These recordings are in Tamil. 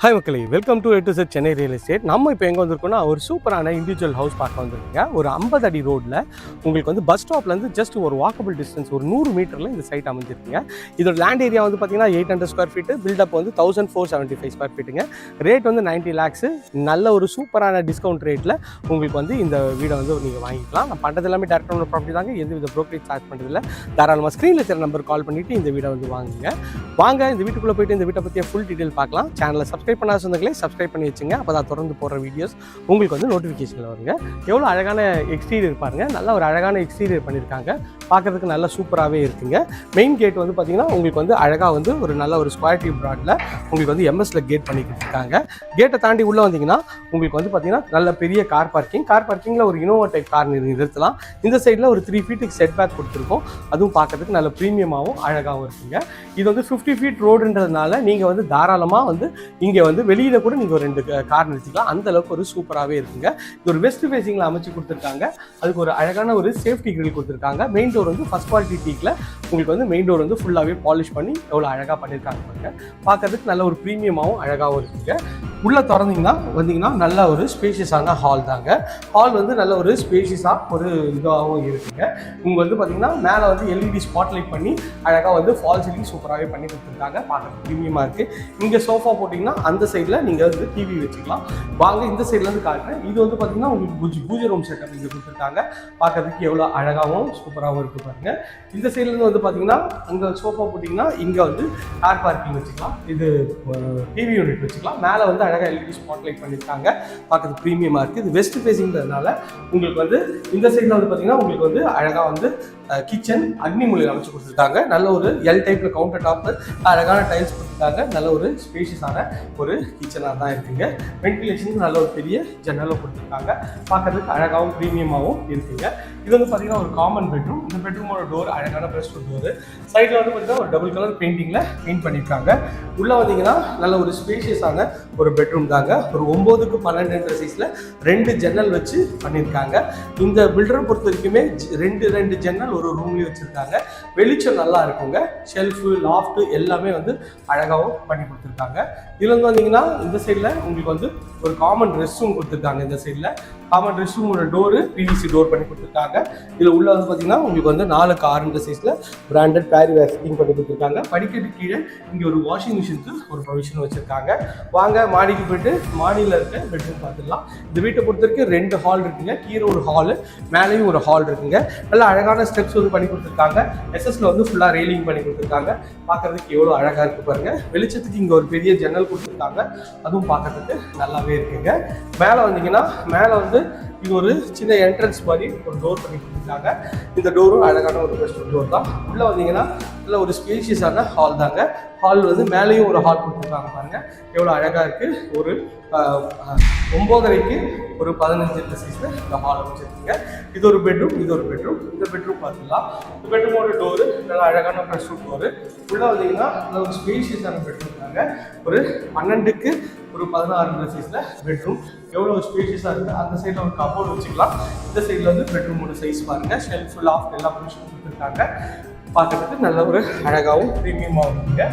ஹாய் மக்களே. வெல்கம் டு எட்டு செட் சென்னை ரியல் எஸ்டேட் நம்ம இப்போ எங்கே வந்திருக்கோம்னா ஒரு சூப்பரான இண்டிவிஜுவல் ஹவுஸ் பார்க்க வந்திருக்கீங்க ஒரு ஐம்பது அடி ரோட்டில் உங்களுக்கு வந்து பஸ் ஸ்டாப்லேருந்து ஜஸ்ட் ஒரு வாக்கபிள் டிஸ்டன்ஸ் ஒரு நூறு மீட்டரில் இந்த சைட் அமைஞ்சிருக்கீங்க. இதோட லேண்ட் ஏரியா வந்து பார்த்தீங்கன்னா eight hundred square feet buildup வந்து thousand four seventy five square ஃபீட்டுங்க rate வந்து நைன்ட்டி லேக்ஸு நல்ல ஒரு சூப்பரான டிஸ்கவுண்ட் ரேட்டில் உங்களுக்கு வந்து இந்த வீடை வந்து நீங்கள் வாங்கிக்கலாம். நான் பண்ணுறது எல்லாமே டேரக்டான ப்ராப்பர்ட்டி தாங்க. எந்த வித ப்ரோக்கரேஜ் சார்ஜ் பண்ணுறதில்ல தாராளமாக ஸ்க்ரீனில் தெரிய நம்பர் கால் பண்ணிவிட்டு இந்த வீடை வந்து வாங்குங்க. வாங்க இந்த வீட்டுக்குள்ளே போயிட்டு இந்த வீட்டை பற்றிய ஃபுல் டீட்டெயில் பார்க்கலாம். சேனலை சப்ஸ்கிரைப் பண்ணாத சொந்தங்களே சப்ஸ்கிரைப் பண்ணி வச்சுங்க. அப்போ தான் தொடர்ந்து போடுற வீடியோஸ் உங்களுக்கு வந்து நோட்டிஃபிகேஷனில் வருங்க. எவ்வளோ அழகான எக்ஸ்டீரியர் பாருங்க. நல்ல ஒரு அழகான எக்ஸ்டீரியர் பண்ணியிருக்காங்க பார்க்கறதுக்கு நல்லா சூப்பராகவே இருக்குங்க. மெயின் கேட் வந்து பார்த்தீங்கன்னா உங்களுக்கு வந்து அழகாக வந்து ஒரு நல்ல ஒரு ஸ்கொயர் டியூப் ப்ராடில் உங்களுக்கு வந்து எம்எஸ்ல கேட் பண்ணி கொடுத்துருக்காங்க கேட்டை தாண்டி உள்ளே வந்தீங்கன்னா உங்களுக்கு வந்து பார்த்தீங்கன்னா நல்ல பெரிய கார் பார்க்கிங் கார் பார்க்கிங்கில் ஒரு இனோவா டைப் கார் நிறுத்தலாம். இந்த சைடில் ஒரு த்ரீ ஃபீட்டுக்கு செட் பேக் கொடுத்துருக்கோம். அதுவும் பார்க்கறதுக்கு நல்ல ப்ரீமியமாகவும் அழகாகவும் இருக்குங்க. இது வந்து ஃபிஃப்டி ஃபீட் ரோடுன்றதுனால நீங்கள் வந்து தாராளமாக வந்து இங்கே வந்து வெளியில் கூட நீங்கள் ஒரு ரெண்டு கார் நிறுத்திக்கலாம். அந்த அளவுக்கு ஒரு சூப்பராகவே இருக்குங்க. இது ஒரு வெஸ்ட் ஃபேஸிங்கில் அமைச்சு கொடுத்துருக்காங்க. அதுக்கு ஒரு அழகான ஒரு சேஃப்டி கிரில் கொடுத்துருக்காங்க. மெயின் டோர் வந்து ஃபஸ்ட் குவாலிட்டி டீக்கில் உங்களுக்கு வந்து மெயின் டோர் வந்து ஃபுல்லாகவே பாலிஷ் பண்ணி எவ்வளோ அழகாக பண்ணியிருக்காங்க பாருங்க. பார்க்கறதுக்கு நல்ல ஒரு ப்ரீமியமாகவும் அழகாகவும் இருக்குங்க. உள்ளே திறந்தீங்கன்னா வந்தீங்கன்னா நல்ல ஒரு ஸ்பேஷியஸான ஹால் தாங்க. ஹால் வந்து நல்ல ஒரு ஸ்பேஷியஸாக ஒரு இதாகவும் இருக்குங்க. இங்கே வந்து பார்த்தீங்கன்னா மேலே வந்து எல்இடி ஸ்பாட் லைட் பண்ணி அழகாக வந்து ஃபால் சீலிங் சூப்பராகவே பண்ணி கொடுத்துருக்காங்க. பார்க்குறதுக்கு ப்ரீமியமாக இருக்குது இங்கே சோஃபா போட்டிங்கன்னா அந்த சைடில் நீங்கள் வந்து டிவி வச்சுக்கலாம். வாங்க இந்த சைட்லேருந்து காட்டுறேன். இது வந்து பார்த்தீங்கன்னா உங்களுக்கு பூஜை பூஜை ரூம் செட்டப் இங்கே கொடுத்துருக்காங்க. பார்க்கறதுக்கு எவ்வளோ அழகாகவும் சூப்பராகவும் இருக்குது பாருங்கள் இந்த சைட்லேருந்து வந்து பார்த்தீங்கன்னா அங்கே சோஃபா போட்டிங்கன்னா இங்கே வந்து கார் பார்க்கிங் வச்சுக்கலாம். இது டிவி யூனிட் வச்சுக்கலாம். மேலே வந்து அழகாக எல்இடி ஸ்பாட் லைட் பண்ணியிருக்காங்க பார்க்கறதுக்கு ப்ரீமியமாக இருக்குது இது வெஸ்ட் ஃபேஸிங்கிறதுனால உங்களுக்கு வந்து இந்த சைடில் வந்து பார்த்தீங்கன்னா உங்களுக்கு வந்து அழகாக வந்து கிச்சன் அக்னி மூலையில் அமைச்சு கொடுத்துருக்காங்க. நல்ல ஒரு எல் டைப்பில் கவுண்டர் டாப்பு அழகான டைல்ஸ் கொடுத்துருக்காங்க. நல்ல ஒரு ஸ்பேஷியஸான ஒரு கிச்சனாக தான் இருக்குங்க. வென்டிலேஷனுக்கு நல்ல ஒரு பெரிய ஜன்னலும் கொடுத்துருக்காங்க. பார்க்கறதுக்கு அழகாகவும் ப்ரீமியமாகவும் இருக்குங்க. இது வந்து பார்த்தீங்கன்னா ஒரு காமன் பெட்ரூம் இந்த பெட்ரூமோட டோர் அழகான ப்ரெஸ் டோர் சைடில் வந்து பார்த்தீங்கன்னா ஒரு டபுள் கலர் பெயிண்டிங்கில் பெயிண்ட் பண்ணியிருக்காங்க உள்ளே வந்தீங்கன்னா நல்ல ஒரு ஸ்பேஷியஸான ஒரு பெட்ரூம் தாங்க. ஒரு ஒம்போதுக்கு பன்னெண்டுன்ற சைஸில் ரெண்டு ஜன்னல் வச்சு பண்ணியிருக்காங்க இந்த பில்டரை பொறுத்த வரைக்குமே ரெண்டு ரெண்டு ஜன்னல் ஒரு ரூம்லேயே வச்சுருக்காங்க. வெளிச்சம் நல்லா இருக்குங்க. ஷெல்ஃபு லாஃப்ட்டு எல்லாமே வந்து அழகாகவும் பண்ணி கொடுத்துருக்காங்க. இதில் வந்து வந்தீங்கன்னா இந்த சைடில் உங்களுக்கு வந்து ஒரு காமன் ரெஸ்ட் ரூம் கொடுத்துருக்காங்க. இந்த சைடில் காமன் ரெஸ்ட் ரூமோட டோரு பிவிசி டோர் பண்ணி கொடுத்துருக்காங்க. இதில் உள்ள வந்து பார்த்தீங்கன்னா உங்களுக்கு வந்து நாலு காருன்ற சைஸில் பிராண்டட் பேரி வேர் பண்ணி கொடுத்துருக்காங்க. படிக்கட்டு கீழே இங்கே ஒரு வாஷிங் மிஷினுக்கு ஒரு ப்ரொவிஷன் வச்சுருக்காங்க. வாங்க மாடிக்கு போயிட்டு மாடியில் இருக்க பெட்ரூம் பார்த்துடலாம். இந்த வீட்டை பொறுத்த வரைக்கும் ரெண்டு ஹால் இருக்குங்க. கீழே ஒரு ஹாலு மேலேயும் ஒரு ஹால் இருக்குங்க. நல்லா அழகான ஸ்டெப் ஸ்டெப்ஸ் வந்து பண்ணி கொடுத்துருக்காங்க. எஸ்எஸ்ல வந்து ஃபுல்லாக ரெயிலிங் பண்ணி கொடுத்துருக்காங்க. பார்க்கறதுக்கு எவ்வளோ அழகாக இருக்கு பாருங்க. வெளிச்சத்துக்கு இங்கே ஒரு பெரிய ஜன்னல் கொடுத்துருக்காங்க. அதுவும் பார்க்கறதுக்கு நல்லாவே இருக்குங்க. மேலே வந்தீங்கன்னா மேலே வந்து இது ஒரு சின்ன என்ட்ரன்ஸ் மாதிரி ஒரு டோர் பண்ணி கொடுத்துருக்காங்க இந்த டோரும் அழகான ஒரு பெஸ்ட் டோர் தான். உள்ளே வந்தீங்கன்னா நல்ல ஒரு ஸ்பேஷியஸான ஹால் தாங்க. ஹால் வந்து மேலேயும் ஒரு ஹால் கொடுத்துருக்காங்க பாருங்கள் எவ்வளோ அழகாக இருக்குது ஒரு ஒம்போதரைக்கு ஒரு பதினஞ்சு சைஸில் இந்த ஹால் அமைச்சிருக்கீங்க. இது ஒரு பெட்ரூம் இது ஒரு பெட்ரூம் இந்த பெட்ரூம் பார்த்துக்கலாம் இந்த பெட்ரூமோட டோரு நல்லா அழகான ப்ரெஷ் டோரு உள்ளே வந்தீங்கன்னா நல்ல ஒரு ஸ்பேஷியஸான பெட்ரூம் தாங்க. ஒரு பன்னெண்டுக்கு ஒரு பதினாறு சைஸில் பெட்ரூம் எவ்வளோ ஸ்பேஷியஸாக இருக்குது அந்த சைடில் ஒரு கபோர்டு வச்சுக்கலாம். இந்த சைடில் வந்து பெட்ரூமோட சைஸ் பாருங்கள் ஷெல்ஃப் ஆஃப் எல்லா பொசிஷன் கொடுத்துருக்காங்க. பார்க்குறதுக்கு நல்ல ஒரு அழகாகவும் ப்ரீமியமாகவும் இருக்குங்க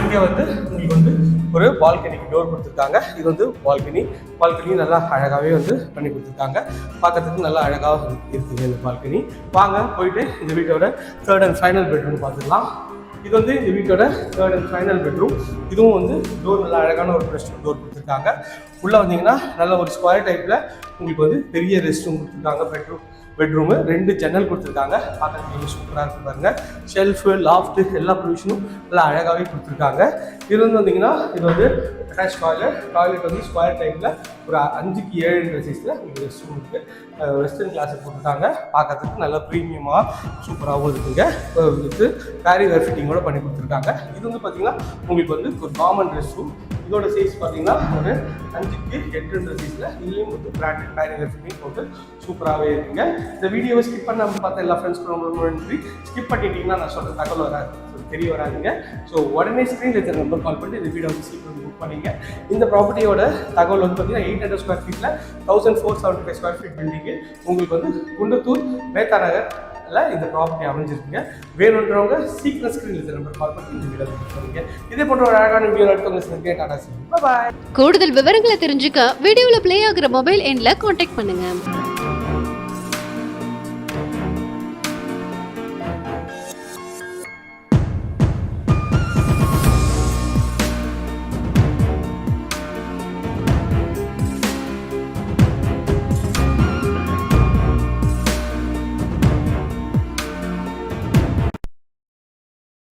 இங்கே வந்து உங்களுக்கு வந்து ஒரு பால்கனிக்கு டோர் கொடுத்துருக்காங்க. இது வந்து பால்கனி பால்கனி நல்லா அழகாகவே வந்து பண்ணி கொடுத்துருக்காங்க. பார்க்கறதுக்கு நல்லா அழகாக இருக்குது இந்த பால்கனி வாங்க போயிட்டு இந்த வீட்டோட தேர்ட் அண்ட் ஃபைனல் பெட்ரூம் பார்த்துக்கலாம். இது வந்து இந்த வீட்டோட தேர்ட் அண்ட் ஃபைனல் பெட்ரூம் இதுவும் வந்து டோர் நல்லா அழகான ஒரு ரெஸ்ட் டோர் கொடுத்துருக்காங்க. உள்ளே வந்தீங்கன்னா நல்ல ஒரு ஸ்கொயர் டைப்பில் உங்களுக்கு வந்து பெரிய ரெஸ்ட் ரூம் கொடுத்துருக்காங்க பெட்ரூம் பெட்ரூமு ரெண்டு ஜன்னல் கொடுத்துருக்காங்க. பார்க்கறதுக்கு சூப்பராக இருக்கு பாருங்க. ஷெல்ஃபு லாஃப்ட்டு எல்லா ப்ரொவிஷனும் நல்லா அழகாகவே கொடுத்துருக்காங்க. இது வந்து வந்தீங்கன்னா இது வந்து அட்டாச் டாய்லெட் டாய்லெட் வந்து ஸ்கொயர் டைப்பில் ஒரு அஞ்சுக்கு ஏழு சைஸில் உங்களுக்கு ரெஸ்ட் ரூம் இருக்குது வெஸ்டர்ன் கிளாஸை போட்டுருக்காங்க. பார்க்கறதுக்கு நல்லா ப்ரீமியமாக சூப்பராகவும் இருக்குங்க. வித்து பேரி வேர் ஃபிட்டிங்கோட பண்ணி கொடுத்துருக்காங்க. இது வந்து பார்த்தீங்கன்னா உங்களுக்கு வந்து ஒரு காமன் ரெஸ்ட் ரூம் இதோட சைஸ் பார்த்தீங்கன்னா ஒரு அஞ்சுக்கு எட்டுன்ற சைஸில் இதுலேயும் வந்து பிராண்டட் பேரி போட்டு சூப்பராகவே இருக்குங்க. இந்த வீடியோவை ஸ்கிப் பண்ணாமல் பார்த்த எல்லா ஃப்ரெண்ட்ஸ்க்கும் ரொம்ப ரொம்ப நன்றி. ஸ்கிப் பண்ணிட்டீங்கன்னா நான் சொல்கிற தகவல் வராது. தெரிய வராதுங்க. ஸோ உடனே ஸ்க்ரீனில் இருக்கிற நம்பர் கால் பண்ணி இந்த வீடியோ வந்து சீக்கிரம் புக் பண்ணிங்க. இந்த ப்ராப்பர்ட்டியோட தகவல் வந்து பார்த்தீங்கன்னா எயிட் ஹண்ட்ரட் ஸ்கொயர் ஃபீட்டில் thousand four seventy five square feet building உங்களுக்கு வந்து குண்டத்தூர் மேத்தா நகர் இந்த ப்ராப்பர்ட்டி அமைஞ்சிருக்குங்க. வேணுன்றவங்க சீக்கிரம் ஸ்க்ரீனில் இந்த நம்பர் கால் பண்ணி இந்த வீடியோ பண்ணுங்க. இதே போன்ற ஒரு அழகான வீடியோ எடுத்து டாடா பாய் கூடுதல் விவரங்களை தெரிஞ்சுக்க வீடியோவில் ப்ளே ஆகிற மொபைல் எண்ணில் காண்டாக்ட் பண்ணுங்க.